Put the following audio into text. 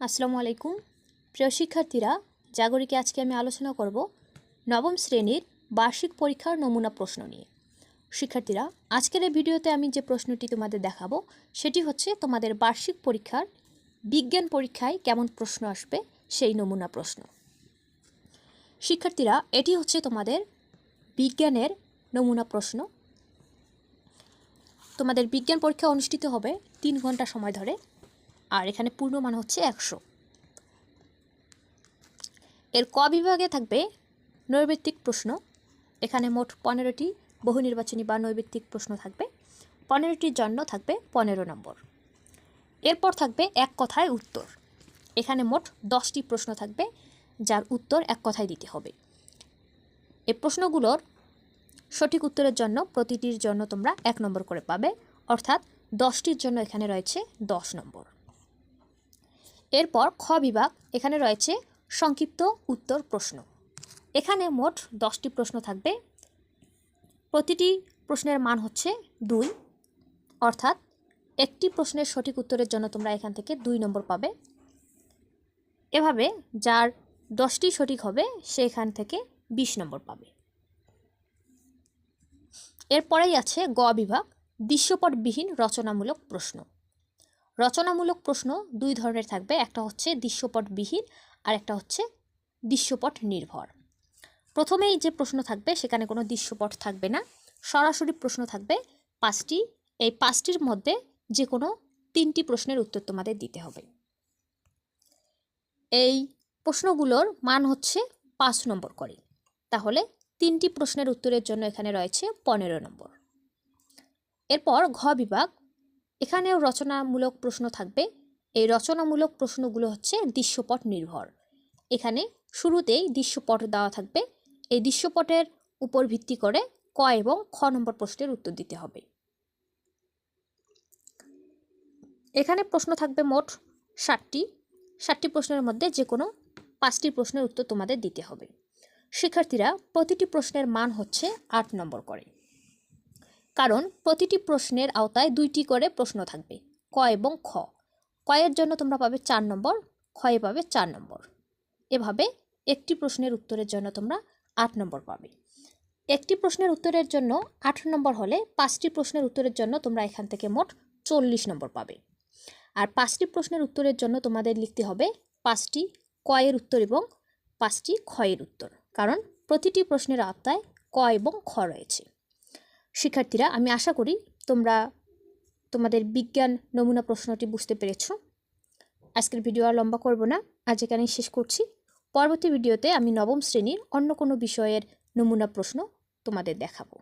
আসসালামু আলাইকুম। প্রিয় শিক্ষার্থীরা, জাগরিকে আজকে আমি আলোচনা করব নবম শ্রেণির বার্ষিক পরীক্ষার নমুনা প্রশ্ন নিয়ে। শিক্ষার্থীরা, আজকের এই ভিডিওতে আমি যে প্রশ্নটি তোমাদের দেখাবো, সেটি হচ্ছে তোমাদের বার্ষিক পরীক্ষার বিজ্ঞান পরীক্ষায় কেমন প্রশ্ন আসবে সেই নমুনা প্রশ্ন। শিক্ষার্থীরা, এটি হচ্ছে তোমাদের বিজ্ঞানের নমুনা প্রশ্ন। তোমাদের বিজ্ঞান পরীক্ষা অনুষ্ঠিত হবে তিন ঘণ্টা সময় ধরে। আর এখানে পূর্ণমান হচ্ছে একশো। এর ক বিভাগে থাকবে নৈর্ব্যক্তিক প্রশ্ন। এখানে মোট পনেরোটি বহু নির্বাচনী বা নৈর্ব্যক্তিক প্রশ্ন থাকবে। পনেরোটির জন্য থাকবে পনেরো নম্বর। এরপর থাকবে এক কথায় উত্তর। এখানে মোট দশটি প্রশ্ন থাকবে, যার উত্তর এক কথায় দিতে হবে। এই প্রশ্নগুলোর সঠিক উত্তরের জন্য প্রতিটির জন্য তোমরা এক নম্বর করে পাবে, অর্থাৎ দশটির জন্য এখানে রয়েছে দশ নম্বর। এরপর খ বিভাগ, এখানে রয়েছে সংক্ষিপ্ত উত্তর প্রশ্ন। এখানে মোট দশটি প্রশ্ন থাকবে। প্রতিটি প্রশ্নের মান হচ্ছে দুই। অর্থাৎ একটি প্রশ্নের সঠিক উত্তরের জন্য তোমরা এখান থেকে দুই নম্বর পাবে। এভাবে যার দশটি সঠিক হবে, সে এখান থেকে বিশ নম্বর পাবে। এরপরেই আছে গ বিভাগ, দৃশ্যপটবিহীন রচনামূলক প্রশ্ন। রচনামূলক প্রশ্ন দুই ধরনের থাকবে। একটা হচ্ছে দৃশ্যপট দৃশ্যপটবিহীন আর একটা হচ্ছে দৃশ্যপট নির্ভর প্রথমেই যে প্রশ্ন থাকবে, সেখানে কোনো দৃশ্যপট থাকবে না। সরাসরি প্রশ্ন থাকবে পাঁচটি। এই পাঁচটির মধ্যে যে কোনো তিনটি প্রশ্নের উত্তর তোমাদের দিতে হবে। এই প্রশ্নগুলোর মান হচ্ছে পাঁচ নম্বর করে। তাহলে তিনটি প্রশ্নের উত্তরের জন্য এখানে রয়েছে পনেরো নম্বর। এরপর ঘ বিভাগ এখানেও রচনামূলক প্রশ্ন থাকবে। এই রচনামূলক প্রশ্নগুলো হচ্ছে দৃশ্যপট নির্ভর। এখানে শুরুতেই দৃশ্যপট দেওয়া থাকবে। এই দৃশ্যপটের উপর ভিত্তি করে ক এবং খ নম্বর প্রশ্নের উত্তর দিতে হবে। এখানে প্রশ্ন থাকবে মোট ষাটটি। ষাটটি প্রশ্নের মধ্যে যে কোনো পাঁচটি প্রশ্নের উত্তর তোমাদের দিতে হবে। শিক্ষার্থীরা, প্রতিটি প্রশ্নের মান হচ্ছে আট নম্বর করে। কারণ প্রতিটি প্রশ্নের আওতায় দুইটি করে প্রশ্ন থাকবে, ক এবং খ। কয়ের জন্য তোমরা পাবে চার নম্বর খয়ে পাবে চার নম্বর। এভাবে একটি প্রশ্নের উত্তরের জন্য তোমরা আট নম্বর পাবে। একটি প্রশ্নের উত্তরের জন্য আট নম্বর হলে পাঁচটি প্রশ্নের উত্তরের জন্য তোমরা এখান থেকে মোট চল্লিশ নম্বর পাবে। আর পাঁচটি প্রশ্নের উত্তরের জন্য তোমাদের লিখতে হবে পাঁচটি কয়ের উত্তর এবং পাঁচটি ক্ষয়ের উত্তর। কারণ প্রতিটি প্রশ্নের আওতায় ক এবং খ রয়েছে। শিক্ষার্থীরা, আমি আশা করি তোমরা তোমাদের বিজ্ঞান নমুনা প্রশ্নটি বুঝতে পেরেছ। আজকের ভিডিও আর লম্বা করব না, আজ এখানেই শেষ করছি। পরবর্তী ভিডিওতে আমি নবম শ্রেণির অন্য কোনো বিষয়ের নমুনা প্রশ্ন তোমাদের দেখাবো।